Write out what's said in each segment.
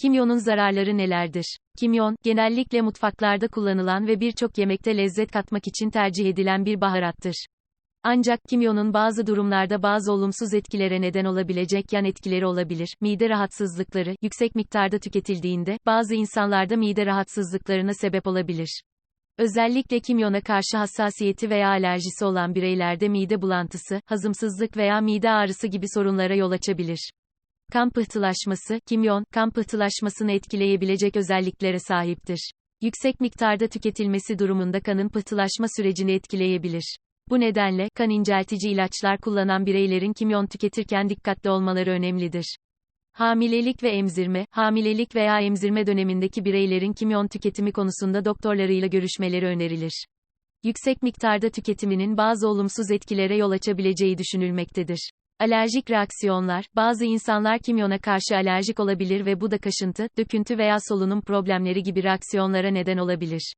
Kimyonun zararları nelerdir? Kimyon, genellikle mutfaklarda kullanılan ve birçok yemekte lezzet katmak için tercih edilen bir baharattır. Ancak kimyonun bazı durumlarda bazı olumsuz etkilere neden olabilecek yan etkileri olabilir. Mide rahatsızlıkları yüksek miktarda tüketildiğinde bazı insanlarda mide rahatsızlıklarına sebep olabilir. Özellikle kimyona karşı hassasiyeti veya alerjisi olan bireylerde mide bulantısı, hazımsızlık veya mide ağrısı gibi sorunlara yol açabilir. Kan pıhtılaşması, kimyon, kan pıhtılaşmasını etkileyebilecek özelliklere sahiptir. Yüksek miktarda tüketilmesi durumunda kanın pıhtılaşma sürecini etkileyebilir. Bu nedenle, kan inceltici ilaçlar kullanan bireylerin kimyon tüketirken dikkatli olmaları önemlidir. Hamilelik ve emzirme, hamilelik veya emzirme dönemindeki bireylerin kimyon tüketimi konusunda doktorlarıyla görüşmeleri önerilir. Yüksek miktarda tüketiminin bazı olumsuz etkilere yol açabileceği düşünülmektedir. Alerjik reaksiyonlar, bazı insanlar kimyona karşı alerjik olabilir ve bu da kaşıntı, döküntü veya solunum problemleri gibi reaksiyonlara neden olabilir.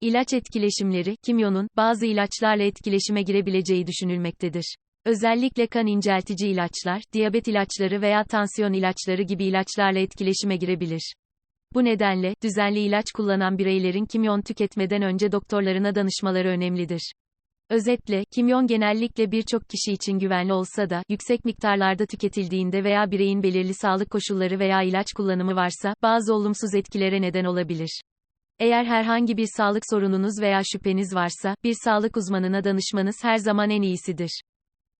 İlaç etkileşimleri, kimyonun, bazı ilaçlarla etkileşime girebileceği düşünülmektedir. Özellikle kan inceltici ilaçlar, diyabet ilaçları veya tansiyon ilaçları gibi ilaçlarla etkileşime girebilir. Bu nedenle, düzenli ilaç kullanan bireylerin kimyon tüketmeden önce doktorlarına danışmaları önemlidir. Özetle, kimyon genellikle birçok kişi için güvenli olsa da, yüksek miktarlarda tüketildiğinde veya bireyin belirli sağlık koşulları veya ilaç kullanımı varsa, bazı olumsuz etkilere neden olabilir. Eğer herhangi bir sağlık sorununuz veya şüpheniz varsa, bir sağlık uzmanına danışmanız her zaman en iyisidir.